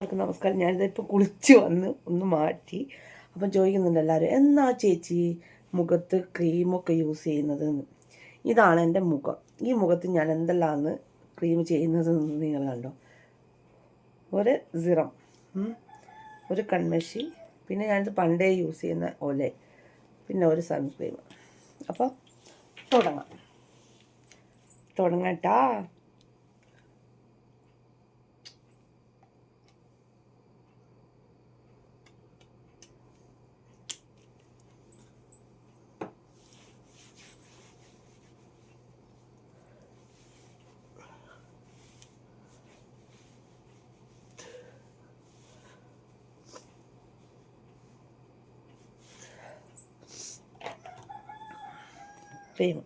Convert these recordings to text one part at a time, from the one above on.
എല്ലാവർക്കും നമസ്കാരം ഞാനിതിപ്പോൾ കുളിച്ച് വന്ന് ഒന്ന് മാറ്റി. അപ്പം ചോദിക്കുന്നുണ്ട് എല്ലാവരും എന്നാ ചേച്ചി മുഖത്ത് ക്രീമൊക്കെ യൂസ് ചെയ്യുന്നത് ഇതാണ് എന്റെ മുഖം. ഈ മുഖത്ത് ഞാൻ എന്തെല്ലാമാണ് ക്രീം ചെയ്യുന്നത് നിങ്ങൾ കണ്ടോ? ഒരു സിറം ഒരു കൺമഷി പിന്നെ ഞാനിത് പണ്ടേ യൂസ് ചെയ്യുന്ന ഒലെ പിന്നെ ഒരു സൺക്രീം. അപ്പോൾ തുടങ്ങാം. തുടങ്ങട്ടാ. ക്രീം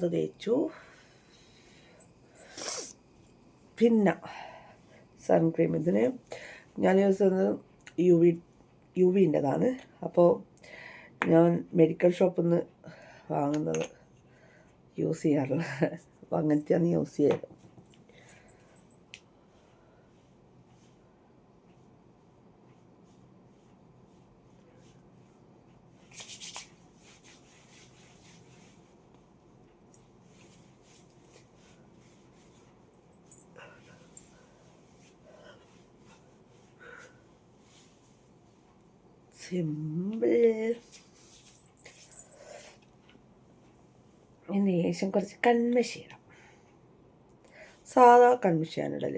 അത് തേച്ചു. പിന്നെ സൺക്രീം ഇതിന് ഞാൻ യൂസ് ചെയ്യുന്നത് യു വി യു വിന്റെതാണ് അപ്പോൾ ഞാൻ മെഡിക്കൽ ഷോപ്പിൽ നിന്ന് വാങ്ങുന്നത് യൂസ് ചെയ്യാറുള്ളത്. അപ്പോൾ അങ്ങനത്തെയാണ് യൂസ് ചെയ്യുന്നത് സിമ്പിൾ ഇനി ശേഷം കുറച്ച് കൺമഷി ഇടാം സാധാ കൺമഷിയാണ് ഇടൽ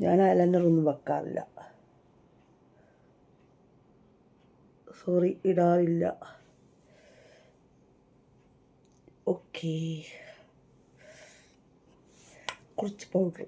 ഞാൻ അലനറൊന്നും വെക്കാറില്ല. സോറി ഇടാറില്ല. ഓക്കേ. കുറച്ച് പൗഡർ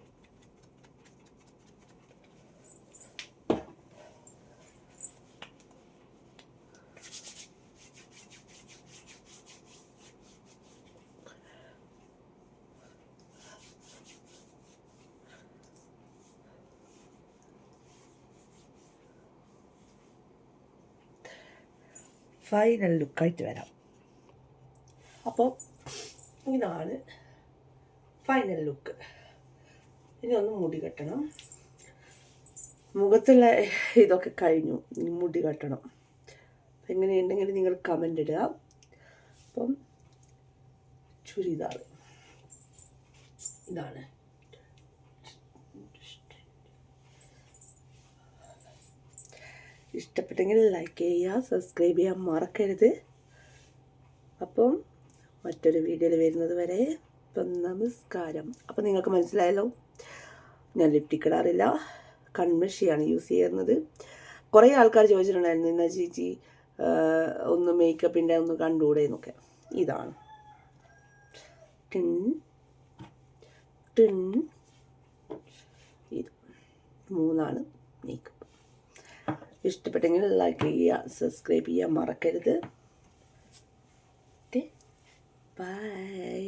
ഫൈനൽ ലുക്കായിട്ട് വരാം. അപ്പോൾ ഇതാണ് ഫൈനൽ ലുക്ക് ഇനി ഒന്ന് മുടി കെട്ടണം. മുഖത്തുള്ള ഇതൊക്കെ കഴിഞ്ഞു. ഇനി മുടി കെട്ടണം. എങ്ങനെ എങ്ങനെയുണ്ടെങ്കിൽ നിങ്ങൾ കമന്റ് ഇടുക. അപ്പം ചുരിദാർ. ഇതാണ്. ഇഷ്ടപ്പെട്ടെങ്കിൽ ലൈക്ക് ചെയ്യുക സബ്സ്ക്രൈബ് ചെയ്യാൻ മറക്കരുത്. അപ്പം മറ്റൊരു വീഡിയോയിൽ വരുന്നത് വരെ ഇപ്പം നമസ്കാരം. അപ്പം നിങ്ങൾക്ക് മനസ്സിലായല്ലോ ഞാൻ ലിപ്റ്റിക് ഇടാറില്ല. കൺമഷിയാണ് യൂസ് ചെയ്യുന്നത്. കുറേ ആൾക്കാർ ചോദിച്ചിട്ടുണ്ടായിരുന്നു എന്നാ ചേച്ചി ഒന്ന് മേക്കപ്പിന്റെ ഒന്ന് കണ്ടുകൂടെ എന്നൊക്കെ. ഇതാണ്. ടിൻ ടിൻ. ഇത് മൂന്നാണ് മേക്കപ്പ് ഇഷ്ടപ്പെട്ടെങ്കിൽ ലൈക്ക് ചെയ്യുക സബ്സ്ക്രൈബ് ചെയ്യുക മറക്കരുത്. ബൈ